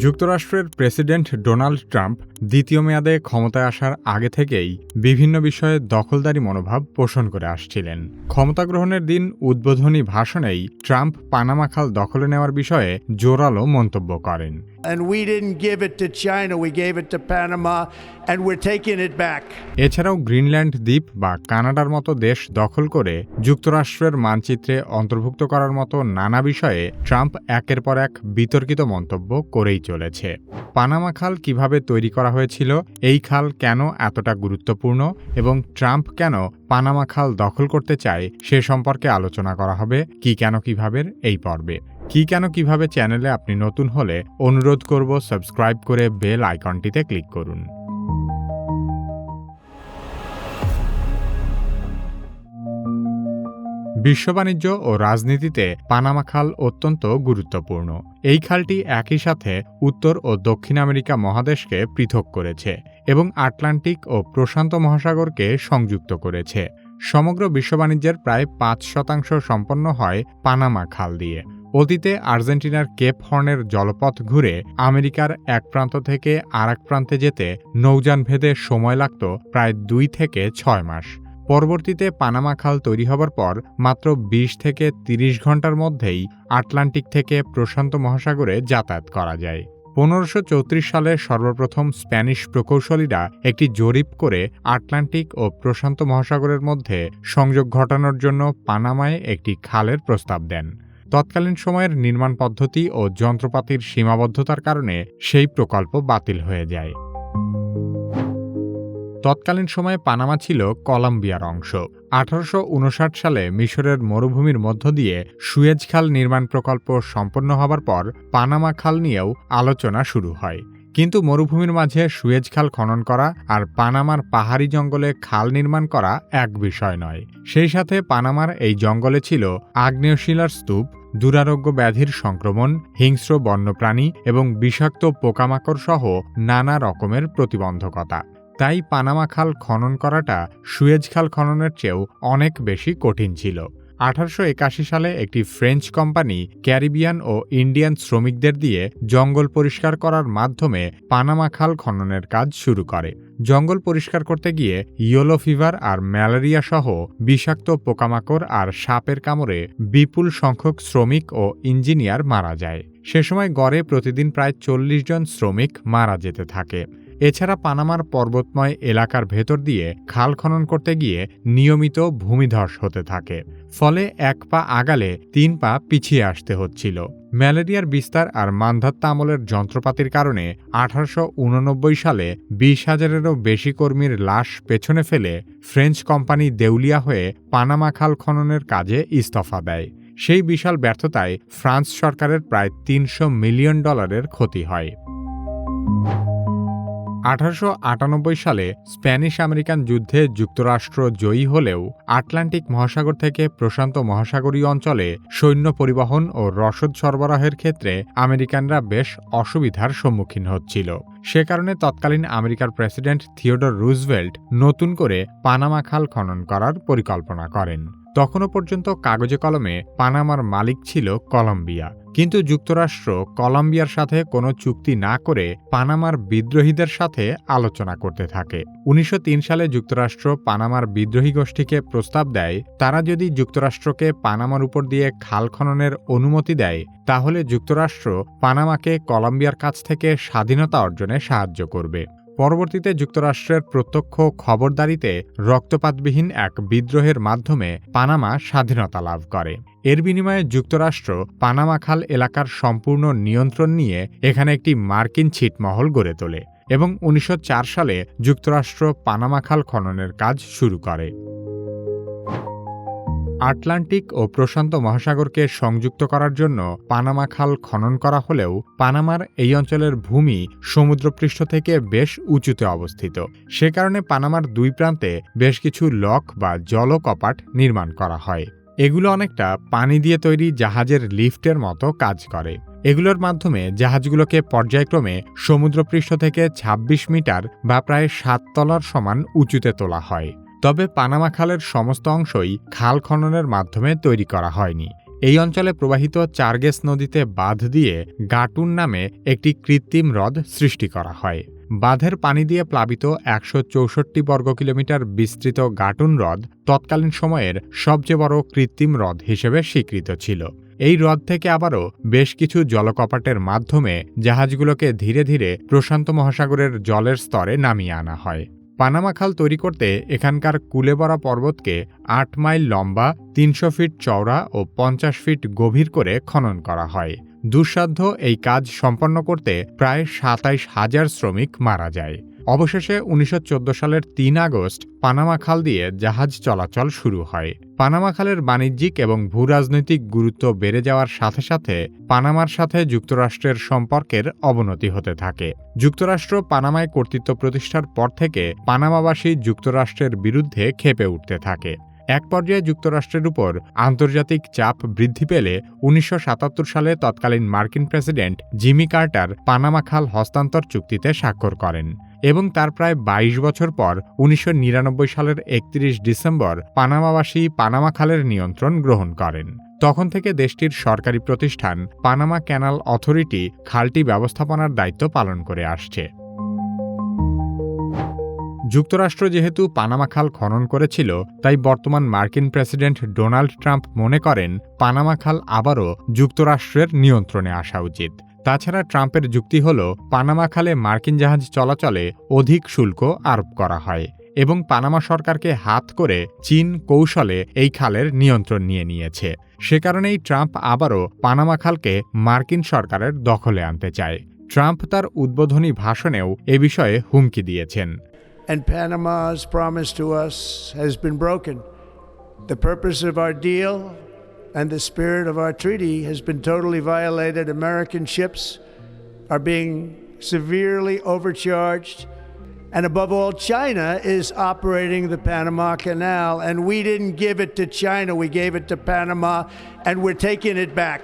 যুক্তরাষ্ট্রের president Donald Trump দ্বিতীয় মেয়াদে ক্ষমতায় আসার আগে থেকেই বিভিন্ন বিষয়ে দখলদারি মনোভাব পোষণ করে আসছিলেন। ক্ষমতা গ্রহণের দিন উদ্বোধনী ভাষণেই ট্রাম্প পানামাখাল দখলে নেওয়ার বিষয়ে জোরালো মন্তব্য করেন। And we didn't give it to China, we gave it to Panama, and we're taking it back. এছাড়াও গ্রিনল্যান্ড দ্বীপ বা কানাডার মতো দেশ দখল করে যুক্তরাষ্ট্রের মানচিত্রে অন্তর্ভুক্ত করার মতো নানা বিষয়ে ট্রাম্প একের পর এক বিতর্কিত মন্তব্য করেই চলেছে পানামা খাল কীভাবে তৈরি করা হয়েছিল এই খাল কেন এতটা গুরুত্বপূর্ণ এবং ট্রাম্প কেন পানামা খাল দখল করতে চায় সে সম্পর্কে আলোচনা করা হবে কি কেন কীভাবে এই পর্বে কি কেন কীভাবে চ্যানেলে আপনি নতুন হলে অনুরোধ করব সাবস্ক্রাইব করে বেল আইকনটিতে ক্লিক করুন। বিশ্ব বাণিজ্য ও রাজনীতিতে পানামা খাল অত্যন্ত গুরুত্বপূর্ণ। এই খালটি একই সাথে উত্তর ও দক্ষিণ আমেরিকা মহাদেশকে পৃথক করেছে এবং আটলান্টিক ও প্রশান্ত মহাসাগরকে সংযুক্ত করেছে। সমগ্র বিশ্ব বাণিজ্যের প্রায় পাঁচ শতাংশ সম্পন্ন হয় পানামা খাল দিয়ে। অতীতে আর্জেন্টিনার কেপ হর্নের জলপথ ঘুরে আমেরিকার এক প্রান্ত থেকে আর প্রান্তে যেতে নৌযান ভেদে সময় লাগত প্রায় দুই থেকে ছয় মাস। পরবর্তীতে পানামা খাল তৈরি হবার পর মাত্র ২০ থেকে ৩০ ঘণ্টার মধ্যেই আটলান্টিক থেকে প্রশান্ত মহাসাগরে যাতায়াত করা যায়। পনেরোশো চৌত্রিশ সালে সর্বপ্রথম স্প্যানিশ প্রকৌশলীরা একটি জরিপ করে আটলান্টিক ও প্রশান্ত মহাসাগরের মধ্যে সংযোগ ঘটানোর জন্য পানামায় একটি খালের প্রস্তাব দেন। তৎকালীন সময়ের নির্মাণ পদ্ধতি ও যন্ত্রপাতির সীমাবদ্ধতার কারণে সেই প্রকল্প বাতিল হয়ে যায়। তৎকালীন সময়ে পানামা ছিল কলম্বিয়ার অংশ। আঠারোশো উনষাট সালে মিশরের মরুভূমির মধ্য দিয়ে সুয়েজ খাল নির্মাণ প্রকল্প সম্পন্ন হবার পর পানামা খাল নিয়েও আলোচনা শুরু হয়। কিন্তু মরুভূমির মাঝে সুয়েজ খাল খনন করা আর পানামার পাহাড়ি জঙ্গলে খাল নির্মাণ করা এক বিষয় নয়। সেই সাথে পানামার এই জঙ্গলে ছিল আগ্নেয়শিলার স্তূপ দুরারোগ্য ব্যাধির সংক্রমণ, হিংস্র বন্যপ্রাণী এবং বিষাক্ত পোকামাকড় সহ নানা রকমের প্রতিবন্ধকতা। তাই পানামা খাল খনন করাটা সুয়েজ খাল খননের চেয়েও অনেক বেশি কঠিন ছিল। আঠারোশো একাশি সালে একটি ফ্রেঞ্চ কোম্পানি ক্যারিবিয়ান ও ইন্ডিয়ান শ্রমিকদের দিয়ে জঙ্গল পরিষ্কার করার মাধ্যমে পানামা খাল খননের কাজ শুরু করে। জঙ্গল পরিষ্কার করতে গিয়ে ইয়োলো ফিভার আর ম্যালেরিয়া সহ বিষাক্ত পোকামাকড় আর সাপের কামড়ে বিপুল সংখ্যক শ্রমিক ও ইঞ্জিনিয়ার মারা যায়। সে সময় গড়ে প্রতিদিন প্রায় চল্লিশ জন শ্রমিক মারা যেতে থাকে। এছাড়া পানামার পর্বতময় এলাকার ভেতর দিয়ে খাল খনন করতে গিয়ে নিয়মিত ভূমিধস হতে থাকে। ফলে এক পা আগালে তিন পা পিছিয়ে আসতে হচ্ছিল। ম্যালেরিয়ার বিস্তার আর মান্ধাত্তা আমলের যন্ত্রপাতির কারণে আঠারোশো উননব্বই সালে বিশ হাজারেরও বেশি কর্মীর লাশ পেছনে ফেলে ফ্রেঞ্চ কোম্পানি দেউলিয়া হয়ে পানামা খাল খননের কাজে ইস্তফা দেয়। সেই বিশাল ব্যর্থতায় ফ্রান্স সরকারের প্রায় তিনশো মিলিয়ন ডলারের ক্ষতি হয়। আঠারোশো আটানব্বই সালে স্প্যানিশ আমেরিকান যুদ্ধে যুক্তরাষ্ট্র জয়ী হলেও আটলান্টিক মহাসাগর থেকে প্রশান্ত মহাসাগরীয় অঞ্চলে সৈন্য পরিবহন ও রসদ সরবরাহের ক্ষেত্রে আমেরিকানরা বেশ অসুবিধার সম্মুখীন হচ্ছিল। সে কারণে তৎকালীন আমেরিকার প্রেসিডেন্ট থিওডর রুজভেল্ট নতুন করে পানামা খাল খনন করার পরিকল্পনা করেন। তখনও পর্যন্ত কাগজে কলমে পানামার মালিক ছিল কলম্বিয়া। কিন্তু যুক্তরাষ্ট্র কলম্বিয়ার সাথে কোনো চুক্তি না করে পানামার বিদ্রোহীদের সাথে আলোচনা করতে থাকে। উনিশশো তিন সালে যুক্তরাষ্ট্র পানামার বিদ্রোহী গোষ্ঠীকে প্রস্তাব দেয়, তারা যদি যুক্তরাষ্ট্রকে পানামার উপর দিয়ে খাল খননের অনুমতি দেয়, তাহলে যুক্তরাষ্ট্র পানামাকে কলম্বিয়ার কাছ থেকে স্বাধীনতা অর্জনে সাহায্য করবে। পরবর্তীতে যুক্তরাষ্ট্রের প্রত্যক্ষ খবরদারিতে রক্তপাতবিহীন এক বিদ্রোহের মাধ্যমে পানামা স্বাধীনতা লাভ করে। এর বিনিময়ে যুক্তরাষ্ট্র পানামা খাল এলাকার সম্পূর্ণ নিয়ন্ত্রণ নিয়ে এখানে একটি মার্কিন ছিটমহল গড়ে তোলে এবং উনিশশো চার সালে যুক্তরাষ্ট্র পানামা খাল খননের কাজ শুরু করে। আটলান্টিক ও প্রশান্ত মহাসাগরকে সংযুক্ত করার জন্য পানামা খাল খনন করা হলেও পানামার এই অঞ্চলের ভূমি সমুদ্রপৃষ্ঠ থেকে বেশ উঁচুতে অবস্থিত। সে কারণে পানামার দুই প্রান্তে বেশ কিছু লক বা জলকপাট নির্মাণ করা হয়। এগুলো অনেকটা পানি দিয়ে তৈরি জাহাজের লিফটের মতো কাজ করে। এগুলোর মাধ্যমে জাহাজগুলোকে পর্যায়ক্রমে সমুদ্রপৃষ্ঠ থেকে ২৬ মিটার বা প্রায় সাত তলার সমান উঁচুতে তোলা হয়। তবে পানামা খালের সমস্ত অংশই খাল খননের মাধ্যমে তৈরি করা হয়নি। এই অঞ্চলে প্রবাহিত চার্গেস নদীতে বাঁধ দিয়ে গাটুন নামে একটি কৃত্রিম হ্রদ সৃষ্টি করা হয়। বাঁধের পানি দিয়ে প্লাবিত একশো চৌষট্টি বর্গ কিলোমিটার বিস্তৃত গাটুন হ্রদ তৎকালীন সময়ের সবচেয়ে বড় কৃত্রিম হ্রদ হিসেবে স্বীকৃত ছিল। এই হ্রদ থেকে আবারও বেশ কিছু জলকপাটের মাধ্যমে জাহাজগুলোকে ধীরে ধীরে প্রশান্ত মহাসাগরের জলের স্তরে নামিয়ে আনা হয়। পানামা খাল তৈরি করতে এখানকার কুলেবরা পর্বতকে আট মাইল লম্বা, তিনশো ফিট চওড়া ও পঞ্চাশ ফিট গভীর করে খনন করা হয়। দুঃসাধ্য এই কাজ সম্পন্ন করতে প্রায় সাতাইশ হাজার শ্রমিক মারা যায়। অবশেষে উনিশশো চোদ্দ সালের তিন আগস্ট পানামা খাল দিয়ে জাহাজ চলাচল শুরু হয়। পানামা খালের বাণিজ্যিক এবং ভূরাজনৈতিক গুরুত্ব বেড়ে যাওয়ার সাথে সাথে পানামার সাথে যুক্তরাষ্ট্রের সম্পর্কের অবনতি হতে থাকে। যুক্তরাষ্ট্র পানামায় কর্তৃত্ব প্রতিষ্ঠার পর থেকে পানামাবাসী যুক্তরাষ্ট্রের বিরুদ্ধে খেপে উঠতে থাকে। এক পর্যায়ে যুক্তরাষ্ট্রের উপর আন্তর্জাতিক চাপ বৃদ্ধি পেলে উনিশশো সাতাত্তর সালে তৎকালীন মার্কিন প্রেসিডেন্ট জিমি কার্টার পানামা খাল হস্তান্তর চুক্তিতে স্বাক্ষর করেন এবং তার প্রায় ২২ বছর পর উনিশশো নিরানব্বই সালের একত্রিশ ডিসেম্বর পানামাবাসী পানামা খালের নিয়ন্ত্রণ গ্রহণ করেন। তখন থেকে দেশটির সরকারি প্রতিষ্ঠান পানামা ক্যানাল অথরিটি খালটি ব্যবস্থাপনার দায়িত্ব পালন করে আসছে। যুক্তরাষ্ট্র যেহেতু পানামা খাল খনন করেছিল, তাই বর্তমান মার্কিন প্রেসিডেন্ট ডোনাল্ড ট্রাম্প মনে করেন পানামা খাল আবারও যুক্তরাষ্ট্রের নিয়ন্ত্রণে আসা উচিত। তাছাড়া ট্রাম্পের যুক্তি হল, পানামা খালে মার্কিন জাহাজ চলাচলে অধিক শুল্ক আরোপ করা হয় এবং পানামা সরকারকে হাত করে চীন কৌশলে এই খালের নিয়ন্ত্রণ নিয়ে নিয়েছে। সে কারণেই ট্রাম্প আবারও পানামা খালকে মার্কিন সরকারের দখলে আনতে চায়। ট্রাম্প তার উদ্বোধনী ভাষণেও এ বিষয়ে হুমকি দিয়েছেন। And Panama's promise to us has been broken. The purpose of our deal and the spirit of our treaty has been totally violated. American ships are being severely overcharged. And above all, China is operating the Panama Canal, and we didn't give it to China, we gave it to Panama, and we're taking it back.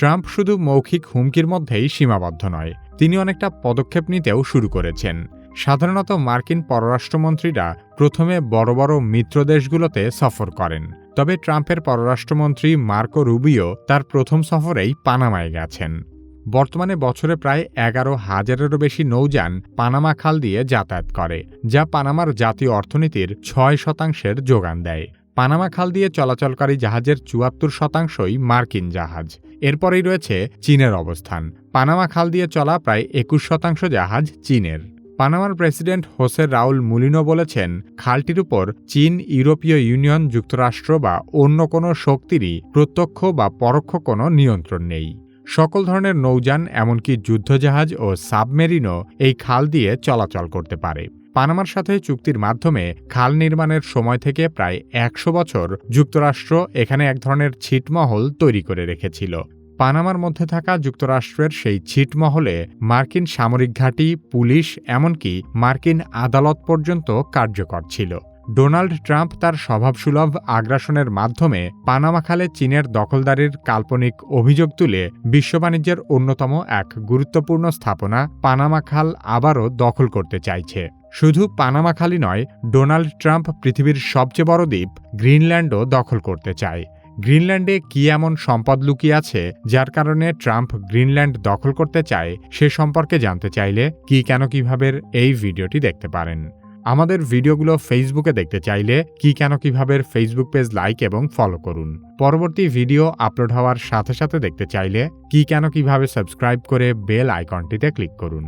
Trump শুধু মৌখিক হুমকির মধ্যেই সীমাবদ্ধ নয় তিনি অনেকটা পদক্ষেপ নিতেও শুরু করেছেন সাধারণত মার্কিন পররাষ্ট্রমন্ত্রীরা প্রথমে বড় বড় মিত্র দেশগুলোতে সফর করেন। তবে ট্রাম্পের পররাষ্ট্রমন্ত্রী মার্কো রুবিও তার প্রথম সফরেই পানামায় গেছেন। বর্তমানে বছরে প্রায় এগারো হাজারেরও বেশি নৌযান পানামা খাল দিয়ে যাতায়াত করে, যা পানামার জাতীয় অর্থনীতির ছয় শতাংশের যোগান দেয়। পানামা খাল দিয়ে চলাচলকারী জাহাজের চুয়াত্তর শতাংশই মার্কিন জাহাজ। এরপরেই রয়েছে চীনের অবস্থান। পানামা খাল দিয়ে চলা প্রায় একুশ শতাংশ জাহাজ চীনের। পানামার প্রেসিডেন্ট হোসে রাউল মুলিনো বলেছেন, খালটির উপর চীন, ইউরোপীয় ইউনিয়ন, যুক্তরাষ্ট্র বা অন্য কোনো শক্তিরই প্রত্যক্ষ বা পরোক্ষ কোনো নিয়ন্ত্রণ নেই। সকল ধরনের নৌযান, এমনকি যুদ্ধজাহাজ ও সাবমেরিনও এই খাল দিয়ে চলাচল করতে পারে। পানামার সাথে চুক্তির মাধ্যমে খাল নির্মাণের সময় থেকে প্রায় একশো বছর যুক্তরাষ্ট্র এখানে এক ধরনের ছিটমহল তৈরি করে রেখেছিল। পানামার মধ্যে থাকা যুক্তরাষ্ট্রের সেই ছিটমহলে মার্কিন সামরিক ঘাঁটি, পুলিশ, এমনকি মার্কিন আদালত পর্যন্ত কার্যকর ছিল। ডোনাল্ড ট্রাম্প তার স্বভাবসুলভ আগ্রাসনের মাধ্যমে পানামা খালে চীনের দখলদারির কাল্পনিক অভিযোগ তুলে বিশ্ব বাণিজ্যের অন্যতম এক গুরুত্বপূর্ণ স্থাপনা পানামা খাল আবারও দখল করতে চাইছে। শুধু পানামা খালি নয়, ডোনাল্ড ট্রাম্প পৃথিবীর সবচেয়ে বড় দ্বীপ গ্রিনল্যান্ডও দখল করতে চায়। গ্রিনল্যান্ডে কি এমন সম্পদ লুকিয়ে আছে যার কারণে ট্রাম্প গ্রিনল্যান্ড দখল করতে চায় সে সম্পর্কে জানতে চাইলে কি কেন কীভাবে এই ভিডিওটি দেখতে পারেন। আমাদের ভিডিওগুলো ফেসবুকে দেখতে চাইলে কি কেন কীভাবে ফেসবুক পেজ লাইক এবং ফলো করুন। পরবর্তী ভিডিও আপলোড হওয়ার সাথে সাথে দেখতে চাইলে কি কেন কীভাবে সাবস্ক্রাইব করে বেল আইকনটিতে ক্লিক করুন।